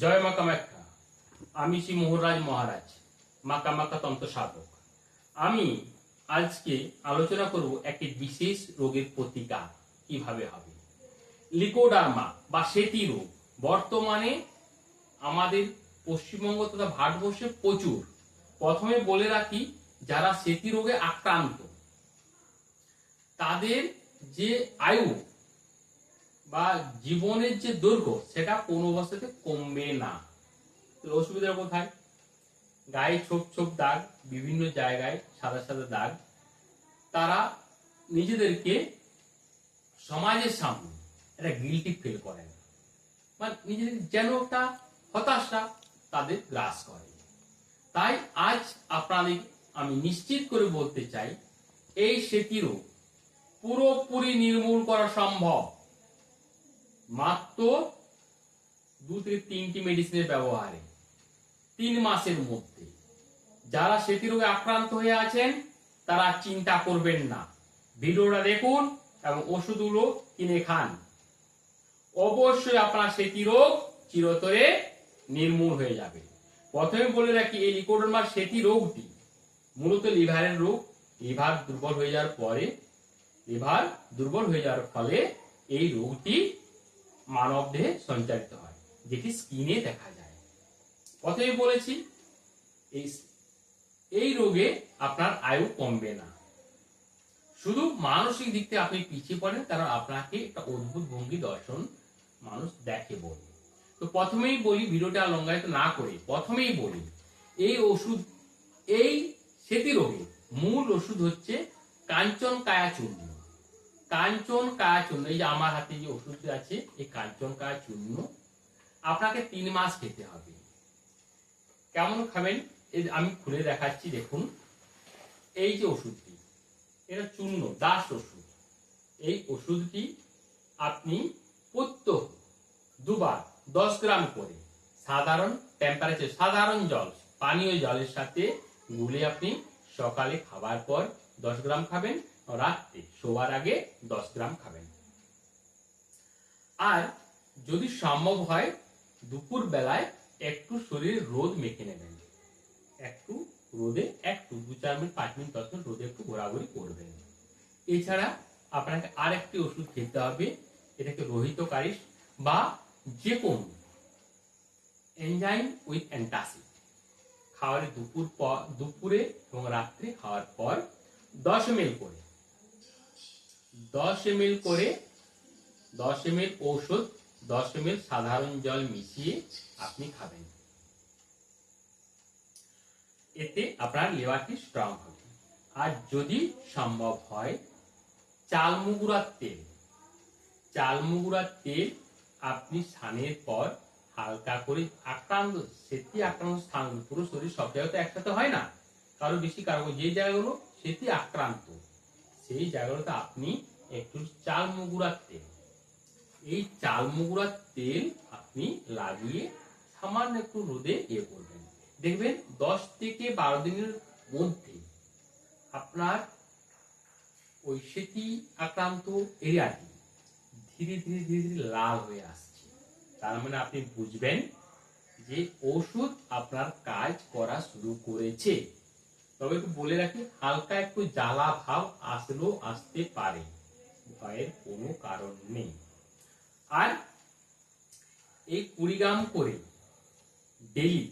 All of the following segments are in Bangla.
জয় মা কামাখ্যা। আমি শ্রী মোহনরাজ মহারাজ, মা কামাখ্যা তন্ত্র সাধক। আমি আজকে আলোচনা করব একটি বিশেষ রোগের প্রতিকার, কীভাবে হবে? লিকোডার্মা বা সেতি রোগ বর্তমানে আমাদের পশ্চিমবঙ্গ তথা ভারতবর্ষে প্রচুর। প্রথমে বলে রাখি, যারা সেতি রোগে আক্রান্ত, তাদের যে আয়ু বা জীবনের যে দৈর্ঘ্য, সেটা কোনো অবস্থাতে কমবে না। অসুবিধা কোথায় গায়ে ছোপ ছোপ দাগ, বিভিন্ন জায়গায় সাদা সাদা দাগ। তারা নিজেদেরকে সমাজের সামনে একটা গিলটি ফিল করেন মানে নিজেদের যেন একটা হতাশা তাদের গ্রাস করে। তাই আজ আপনাদের আমি নিশ্চিত করে বলতে চাই, এই সেতিরও পুরোপুরি নির্মূল করা সম্ভব। মাত্র দু থেকে তিনটি মেডিসিনের ব্যবহারে, তিন মাসের মধ্যে। যারা সেতি রোগে আক্রান্ত হয়ে আছেন, তারা চিন্তা করবেন না। ভিডিওটা দেখুন এবং ওষুধগুলো কিনে খান। অবশ্যই আপনার সেতি রোগ চিরতরে নির্মূল হয়ে যাবে। প্রথমে বলে রাখি, এই লিকোডার্মার সেতি রোগটি মূলত লিভারের রোগ। লিভার দুর্বল হয়ে যাওয়ার পরে, লিভার দুর্বল হয়ে যাওয়ার ফলে এই রোগটি মানব দেহে সঞ্চারিত হয়, যেটি স্কিনে দেখা যায়। প্রথমে বলেছি, এই রোগে আপনার আয়ু কমবে না। শুধু মানসিক দিক থেকে আপনি পিছিয়ে পড়েন কারণ আপনাকে একটা অদ্ভুত ভঙ্গি দর্শন মানুষ দেখে বলে। তো প্রথমেই বলি, ভিডিওটা লঙ্গায়িত না করে, প্রথমেই বলি, এই ওষুধ, এই সেতি রোগে মূল ওষুধ হচ্ছে কাঞ্চন কায়া চূর্ণ কাঞ্চন কায়া চূর্ণ এই যে আমার হাতে যে ওষুধটি আছে, এই কাঞ্চন কায়া চূর্ণ আপনাকে তিন মাস খেতে হবে। কেমন খাবেন? আমি খুলে দেখাচ্ছি, দেখুন। এই যে ওষুধটি, এটা চূর্ণ, দাস ওষুধ। এই ওষুধটি আপনি প্রত্যহ দুবার, দশ গ্রাম করে, সাধারণ টেম্পারেচার সাধারণ জল, পানীয় জলের সাথে গুলে আপনি সকালে খাবার পর দশ গ্রাম খাবেন। রাত্রে শোয়ার আগে দশ গ্রাম খাবেন। আর যদি সম্ভব হয়, দুপুর বেলায় একটু শরীরে রোদ মেখে নেবেন। একটু রোদে, একটু দু চার মিনিট, পাঁচ মিনিট, দশ মিনিট রোদে একটু ঘোরাঘুরি করবেন। এছাড়া আপনাকে আর একটি ওষুধ খেতে হবে, এটাকে রোহিতকারিস বা যে কোন এনজাইম উইথ অ্যান্টাসিড। খাওয়ার দুপুর পর দুপুরে এবং রাত্রে খাওয়ার পর দশ এম করে দশ এম করে দশ এম ঔষধ, দশ এম সাধারণ জল মিশিয়ে আপনি খাবেন। এতে আপনার লিভারটি স্ট্রং হবে। আর যদি সম্ভব হয় চাল মুগুরার তেল। চাল মুগুরার তেল আপনি স্নানের পর হালকা করে আক্রান্ত সেটি আক্রান্ত স্থান, পুরো শরীর সব জায়গায় তো একসাথে হয় না? কারও বেশি, কারও যে জায়গাগুলো সেটি আক্রান্ত। সেই জায়গাগুলোতে আপনি একটু চাল মুগুরার তেল। এই চাল মুগুরার তেল আপনি লাগিয়ে সামান্য একটু রোদে ইয়ে করবেন। দেখবেন দশ থেকে বারো দিনের মধ্যে আপনার ওই সেটি আক্রান্ত এরিয়াটি ধীরে ধীরে ধীরে ধীরে লাল হয়ে আসছে। তার মানে আপনি বুঝবেন যে ওষুধ আপনার কাজ করা শুরু করেছে। তবে একটু বলে রাখি, হালকা একটু জ্বালা ভাব আসলেও আসতে পারে। ভয়ের কোনো কারণ নেই। আর এই কুড়ি গ্রাম করে ডেলি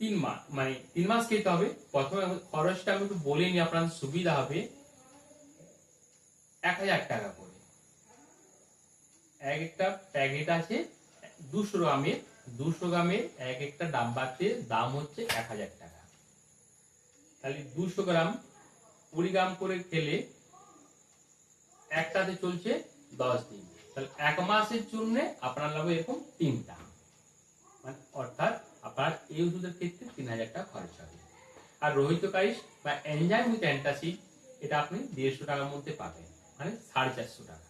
তিন মাস মানে তিন মাস খেতে হবে। প্রথমে খরচটা আমি একটু বলে নিই, আপনার সুবিধা হবে। এক হাজার টাকা করে। এক একটা প্যাকেট আছে দুশো গ্রামের দুশো গ্রামের এক একটা ডাব্বাতে দাম হচ্ছে এক হাজার টাকা। তাহলে দুশো গ্রাম, কুড়ি গ্রাম করে খেলে একটাতে চলছে দশ দিন। তাহলে এক মাসের জন্য আপনার লাগবে এরকম তিনটা। মানে অর্থাৎ আপনার এই ওষুধের ক্ষেত্রে তিন হাজার টাকা খরচ হবে। আর রোহিত কাইস বা এনজাইম উইথ অ্যান্টাসিড, এটা আপনি দেড়শো টাকার মধ্যে পাবেন। মানে সাড়ে চারশো টাকা।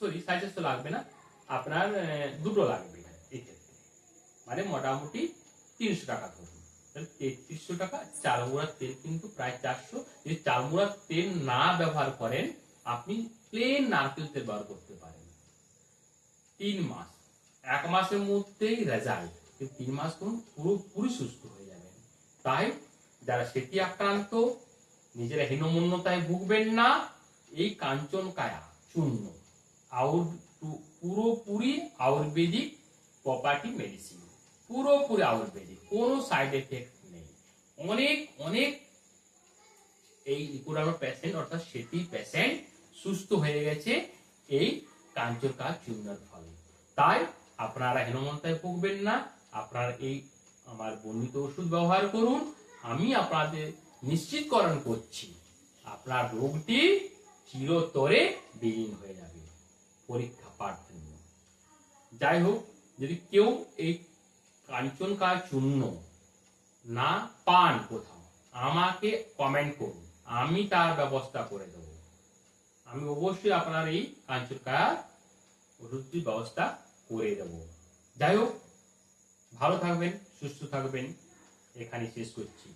সরি সাড়ে চারশো লাগবে না। আপনার দুটো লাগবে এই ক্ষেত্রে। মানে মোটামুটি তিনশো টাকা ধরুন। তাহলে তেত্রিশশো টাকা চালমুড়ার তেল কিন্তু প্রায় চারশো। যদি চালমুড়ার তেল না ব্যবহার করেন আপনি প্লেন নারকেল তেল ব্যবহার করতে পারেন। তিন মাস। এক মাসের মধ্যেই রেজাল্ট তিন মাস করুন পুরোপুরি সুস্থ হয়ে যাবেন। তাই যারা সেটি আক্রান্ত, নিজেরা হীনমন্যতায় ভুগবেন না। এই কাঞ্চন কায়া চূর্ণ আউর পুরোপুরি আয়ুর্বেদিক প্রপার্টি মেডিসিন পুরোপুরি আয়ুর্বেদিক। কোনো সাইড এফেক্ট নেই। অনেক অনেক এই লিকুরানো পেশেন্ট অর্থাৎ সেটি পেশেন্ট সুস্থ হয়ে গেছে এই কাঞ্চন কাজ চূর্ণের ফলে। তাই আপনারা হীনমন্তায় ভুগবেন না, আপনারা এই আমার বর্ণিত ওষুধ ব্যবহার করুন। আমি আপনাদের নিশ্চিতকরণ করছি, আপনার রোগটি চিরতরে বিলীন হয়ে যাবে। পরীক্ষা পাঠ জন্য। যাই হোক, যদি কেউ এই কাঞ্চন কাজ চূর্ণ না পান কোথাও, আমাকে কমেন্ট করুন, আমি তার ব্যবস্থা করে দেব। আমি অবশ্যই আপনার এই কাঞ্চন কাজ ওষুধটির ব্যবস্থা করে দেব যাই হোক ভালো থাকবেন সুস্থ থাকবেন এখানে শেষ করছি